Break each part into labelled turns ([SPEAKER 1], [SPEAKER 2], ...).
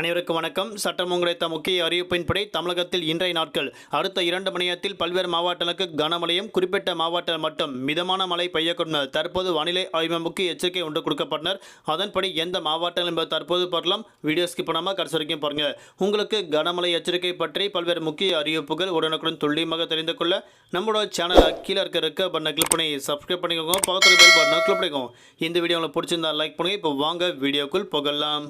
[SPEAKER 1] அனைவருக்கும் வணக்கம். சட்டம் கிடைத்த முக்கிய அறிவிப்பின்படி தமிழகத்தில் இன்றைய நாட்கள் அடுத்த இரண்டு மணி நேரத்தில் பல்வேறு மாவட்டங்களுக்கு கனமழையும் குறிப்பிட்ட மாவட்டம் மட்டும் மிதமான மழை பெய்யக்கூடும் தற்போது வானிலை ஆய்வு முக்கிய எச்சரிக்கை ஒன்று கொடுக்கப்பட்டனர். அதன்படி எந்த மாவட்டம் என்பது தற்போது பார்க்கலாம் வீடியோ ஸ்கிப் பண்ணாமல் கடைசி வரைக்கும் பாருங்க. உங்களுக்கு கனமழை எச்சரிக்கை பற்றி பல்வேறு முக்கிய அறிவிப்புகள் உடனுக்குடன் துல்லியமாக தெரிந்து கொள்ள நம்மளோட சேனல் கீழே இருக்க இருக்க பண்ண கிளிக் பண்ணி சப்ஸ்கிரைப் பண்ணிக்கோங்க. பக்கத்தில் பெல் பட்டனை கிளிக் பண்ணிக்கோங்க. இந்த வீடியோ உங்களுக்கு பிடிச்சிருந்தா லைக் பண்ணுங்க. இப்போ வாங்க வீடியோக்குள் புகழலாம்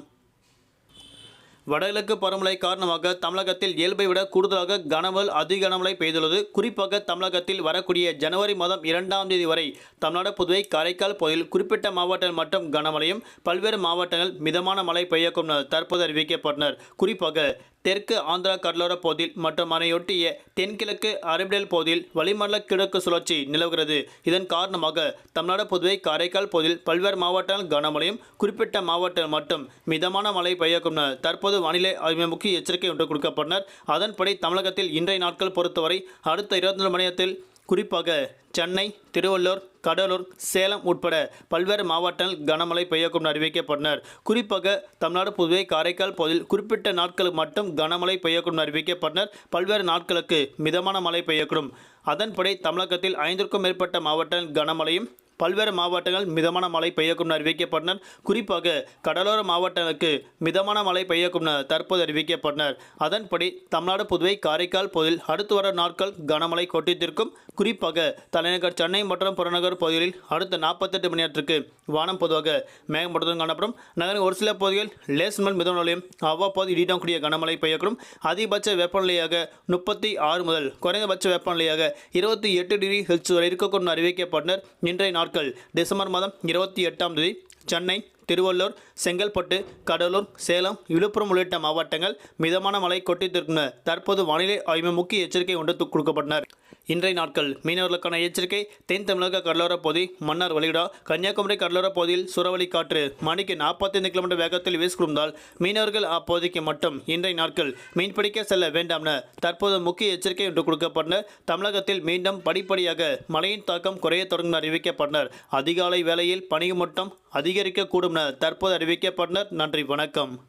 [SPEAKER 1] வடகிழக்கு பருவமழை காரணமாக தமிழகத்தில் இயல்பை விட கூடுதலாக கனமழை அதிக கனமழை பெய்துள்ளது. குறிப்பாக தமிழகத்தில் வரக்கூடிய ஜனவரி மாதம் இரண்டாம் தேதி வரை தமிழ்நாடு புதுவை காரைக்கால் பகுதியில் குறிப்பிட்ட மாவட்டங்கள் மற்றும் கனமழையும் பல்வேறு மாவட்டங்கள் மிதமான மழை பெய்யக்கும் என தற்போது அறிவிக்கப்பட்டனர். குறிப்பாக தெற்கு ஆந்திரா கடலோர பகுதியில் மற்றும் அணையொட்டிய தென்கிழக்கு அரபிடல் பகுதியில் வளிமண்டல கிழக்கு சுழற்சி நிலவுகிறது. இதன் காரணமாக தமிழ்நாடு புதுவை காரைக்கால் பகுதியில் பல்வேறு மாவட்டங்கள் கனமழையும் குறிப்பிட்ட மாவட்டங்கள் மட்டும் மிதமான மழை பெய்யக்கும் என தற்போது வானிலை ஆய்வு முக்கிய எச்சரிக்கை ஒன்று கொடுக்கப்பட்டனர். அதன்படி தமிழகத்தில் இன்றைய நாட்கள் பொறுத்தவரை அடுத்த இருபத்தி நாலு மணி நேரத்தில் குறிப்பாக சென்னை திருவள்ளூர் கடலூர் சேலம் உட்பட பல்வேறு மாவட்டங்கள் கனமழை பெய்யக்கும் அறிவிக்கப்பட்டனர். குறிப்பாக தமிழ்நாடு புதுவை காரைக்கால் பகுதியில் குறிப்பிட்ட நாட்களுக்கு மட்டும் கனமழை பெய்யக்கும் அறிவிக்கப்பட்டனர். பல்வேறு நாட்களுக்கு மிதமான மழை பெய்யக்கூடும். அதன்படி தமிழகத்தில் ஐந்திற்கும் மேற்பட்ட மாவட்டங்கள் கனமழையும் பல்வேறு மாவட்டங்கள் மிதமான மழை பெய்யக்கும் என அறிவிக்கப்பட்டனர். குறிப்பாக கடலோர மாவட்டங்களுக்கு மிதமான மழை பெய்யக்கும் என தற்போது அறிவிக்கப்பட்டனர். அதன்படி தமிழ்நாடு புதுவை காரைக்கால் பகுதியில் அடுத்து வர நாட்கள் கனமழை கொட்டித்திருக்கும். குறிப்பாக தலைநகர் சென்னை மற்றும் புறநகர் பகுதிகளில் அடுத்த நாற்பத்தெட்டு மணி நேரத்திற்கு வானம் பொதுவாக மேகமூட்டத்துடன் காணப்படும். நகரின் ஒரு சில பகுதிகளில் லேஸ் முதல் மிதமான நிலையும் அவ்வப்போது இடிடம் கூடிய கனமழை பெய்யக்கூடும். அதிகபட்ச வெப்பநிலையாக முப்பத்தி ஆறு முதல் குறைந்தபட்ச வெப்பநிலையாக இருபத்தி எட்டு டிகிரி ஹெல்ஸ் வரை இருக்கக்கூடும் அறிவிக்கப்பட்டனர். இன்றைய நாட்கள் டிசம்பர் மாதம் இருபத்தி எட்டாம் தேதி சென்னை திருவள்ளூர் செங்கல்பட்டு கடலூர் சேலம் விழுப்புரம் உள்ளிட்ட மாவட்டங்கள் மிதமான மழை கொட்டித்திருக்கின்றன தற்போது வானிலை ஆய்வு முக்கிய எச்சரிக்கை ஒன்று கொடுக்கப்பட்டனர். இன்றைய நாட்கள் மீனவர்களுக்கான எச்சரிக்கை. தென் தமிழக கடலோரப் பகுதி மன்னார் வளைகுடா கன்னியாகுமரி கடலோரப் பகுதியில் சூறாவளி காற்று மணிக்கு நாற்பத்தைந்து கிலோமீட்டர் வேகத்தில் வீசிக்கொண்டால் மீனவர்கள் அப்பகுதிக்கு மட்டும் இன்றைய நாட்கள் மீன்பிடிக்க செல்ல வேண்டாம் என தற்போது முக்கிய எச்சரிக்கை ஒன்று கொடுக்கப்பட்டனர் தமிழகத்தில் மீண்டும் படிப்படியாக மழையின் தாக்கம் குறைய தொடங்கும் அறிவிக்கப்பட்டனர். அதிகாலை வேளையில் பனிமூட்டம் அதிகரிக்கக்கூடும் என தற்போது அறிவிக்கப்பட்டனர். நன்றி வணக்கம்.